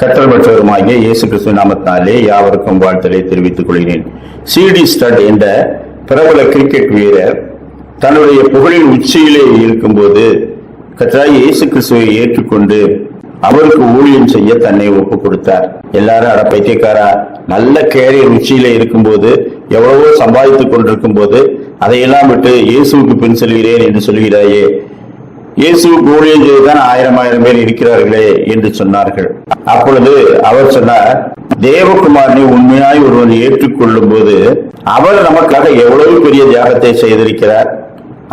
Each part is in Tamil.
கற்றல்பற்றவருமாகிய இயேசு கிறிஸ்து நாமத்தினாலே யாவருக்கும் வாழ்த்தலை தெரிவித்துக் கொள்கிறேன். சிடி ஸ்டட் என்ற பிரபல கிரிக்கெட் வீரர் தன்னுடைய புகழின் உச்சியிலே இருக்கும்போது கர்த்தராகிய இயேசு கிறிஸ்துவை ஏற்றுக்கொண்டு அவருக்கு ஊழியம் செய்ய தன்னை ஒப்பு கொடுத்தார். எல்லாரும் அட பைத்தியக்காரா நல்ல கேரியர் உச்சியில இருக்கும்போது எவ்வளவோ சம்பாதித்துக் கொண்டிருக்கும் போது அதையெல்லாம் விட்டு இயேசுவுக்கு பின் செல்கிறேன் என்று சொல்கிறாயே இயேசு ஊழியம் செய்துதான் ஆயிரம் ஆயிரம் பேர் இருக்கிறார்களே என்று சொன்னார்கள். அப்பொழுது அவர் சொன்னார் தேவகுமாரனை உண்மையாய் ஒருவன் ஏற்றுக்கொள்ளும் போது அவர் நமக்காக எவ்வளவு பெரிய தியாகத்தை செய்திருக்கிறார்.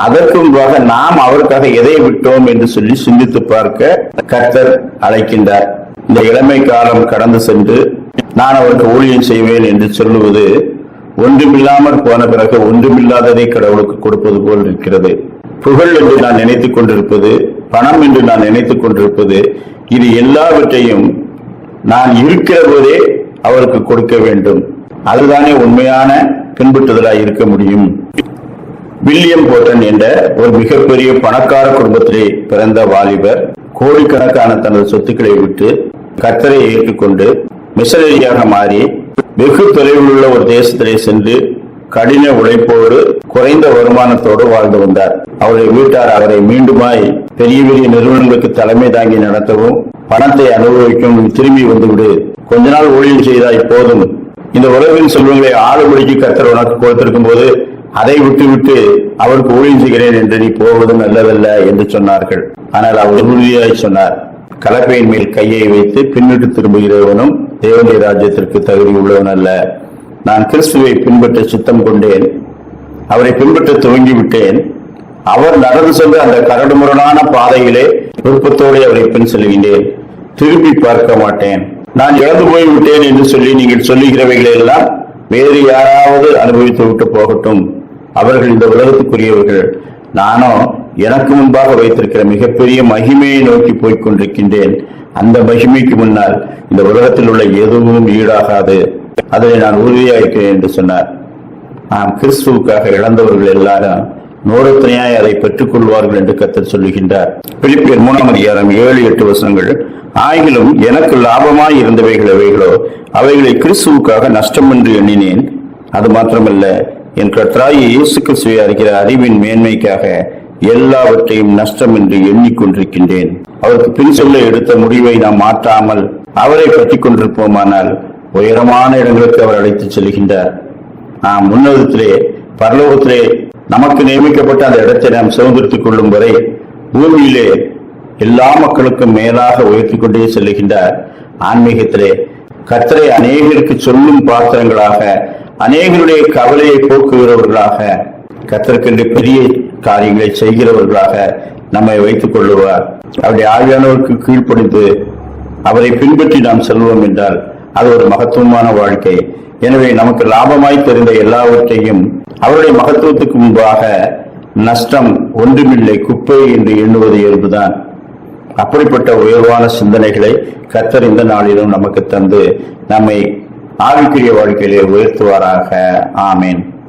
அதற்கு முன்பாக நாம் அவருக்காக எதை விட்டோம் என்று சொல்லி சிந்தித்து பார்க்க கர்த்தர் அழைக்கின்றார். இந்த இளமை காலம் கடந்து சென்று நான் அவருக்கு ஊழியம் செய்வேன் என்று சொல்லுவது ஒன்றுமில்லாமல் போன பிறகு ஒன்றுமில்லாததை கடவுளுக்கு கொடுப்பது போல் இருக்கிறது. புகழ் என்று நான் நினைத்துக் கொண்டிருப்பது பணம் என்று நான் நினைத்துக் கொண்டிருப்பது இது எல்லாவற்றையும் நான் இருக்கிற போதே அவருக்கு கொடுக்க வேண்டும். அதுதானே உண்மையான பின்பற்றுதலாக இருக்க முடியும். வில்லியம் போர்டன் என்ற ஒரு மிகப்பெரிய பணக்கார குடும்பத்திலே பிறந்த வாலிபர் கோடிக்கணக்கான தனது சொத்துக்களை விட்டு கத்தரை ஏற்றுக்கொண்டு மிஷனரியாக மாறி வெகு தொலைவில் உள்ள ஒரு தேசத்திலே சென்று கடின உழைப்போடு குறைந்த வருமானத்தோடு வாழ்ந்து வந்தார். அவருடைய வீட்டார் அவரை மீண்டுமாய் பெரிய பெரிய நிறுவனங்களுக்கு தலைமை தாங்கி நடத்தவும் பணத்தை அனுபவிக்கும் திரும்பி வந்துவிடு. கொஞ்ச நாள் ஊழியம் செய்தால் போதும். இந்த உலகின் செல்வங்களை ஆளுபடிக்கு கத்தர் உனக்கு கொடுத்திருக்கும் போது அதை விட்டுவிட்டு அவருக்கு ஊழியம் செய்கிறேன் என்று நீ போவது நல்லதல்ல என்று சொன்னார்கள். ஆனால் அவர் உறுதியாய் சொன்னார். கலப்பையின் மேல் கையை வைத்து பின்னிட்டு திரும்புகிறவனும் தேவனுடைய ராஜ்யத்திற்கு தகுதி உள்ளவன் அல்ல. நான் கிறிஸ்துவை பின்பற்ற சித்தம் கொண்டேன் அவரை பின்பற்ற துவங்கி விட்டேன் அவர் நடந்து சென்ற அந்த கரடுமுரடான பாதையிலே விருப்பத்தோடு அவரை பின் செல்கின்றேன். திரும்பி பார்க்க மாட்டேன். நான் இழந்து போய் விட்டேன் என்று சொல்லி நீங்கள் சொல்லுகிறவைகளை எல்லாம் வேறு யாராவது அனுபவித்து விட்டு போகட்டும். அவர்கள் இந்த உலகத்துக்குரியவர்கள். நானோ எனக்கு முன்பாக வைத்திருக்கிற மிகப்பெரிய மகிமையை நோக்கி போய்க் கொண்டிருக்கின்றேன். அந்த மகிமைக்கு முன்னால் இந்த உலகத்தில் உள்ள எதுவும் ஈடாகாது. அதனை நான் உறுதியாயிருக்கிறேன் என்று சொன்னார். நாம் கிறிஸ்துவுக்காக இழந்தவர்கள் எல்லாரும் நூறுத்தனையாய் அதை பெற்றுக் கொள்வார்கள் என்று கத்தர் சொல்லுகின்றார். பிலிப்பியர் மூணாம் அதிகாரம் ஏழு எட்டு வசனங்கள் ஆயினும் எனக்கு லாபமாய் இருந்தவைகள் எவைகளோ அவைகளை கிறிஸ்துவுக்காக நஷ்டம் என்று எண்ணினேன். அது மாத்திரமல்ல என் கர்த்தராகி இயேசு கிறிஸ்துவை அறிகிற அறிவின் மேன்மைக்காக எல்லாவற்றையும் நஷ்டம் என்று எண்ணிக்கொண்டிருக்கின்றேன். அவருக்கு பின் சொல்ல எடுத்த முடிவை நாம் மாற்றாமல் அவரை பற்றி கொண்டிருப்போமானால் உயரமான இடங்களுக்கு அவர் அழைத்துச் செல்கின்றார். நாம் உன்னதத்திலே பரலோகத்திலே நமக்கு நியமிக்கப்பட்ட அந்த இடத்தை நாம் சுதந்திரத்துக் கொள்ளும் வரை பூமியிலே எல்லா மக்களுக்கும் மேலாக உயர்த்தி கொண்டே செல்லுகின்றார் ஆன்மீகத்திலே கத்தரை அநேகருக்கு சொல்லும் பாத்திரங்களாக அநேகருடைய கவலையை போக்குகிறவர்களாக கர்த்தருக்கென்று பெரிய காரியங்களை செய்கிறவர்களாக நம்மை வைத்துக் கொள்ளுவார். அவருடைய ஆவியானவருக்கு கீழ்ப்படிந்து அவரை பின்பற்றி நாம் செல்வோம் என்றால் அது ஒரு மகத்துவமான வாழ்க்கை. எனவே நமக்கு லாபமாய் தெரிந்த எல்லாவற்றையும் அவருடைய மகத்துவத்துக்கு முன்பாக நஷ்டம் ஒன்றுமில்லை குப்பை என்று எண்ணுவது இயல்புதான். அப்படிப்பட்ட உயர்வான சிந்தனைகளை கத்தர் இந்த நாளிலும் நமக்கு தந்து நம்மை ஆவிக்குரிய வாழ்க்கையிலே உயர்த்துவாராக. ஆமேன்.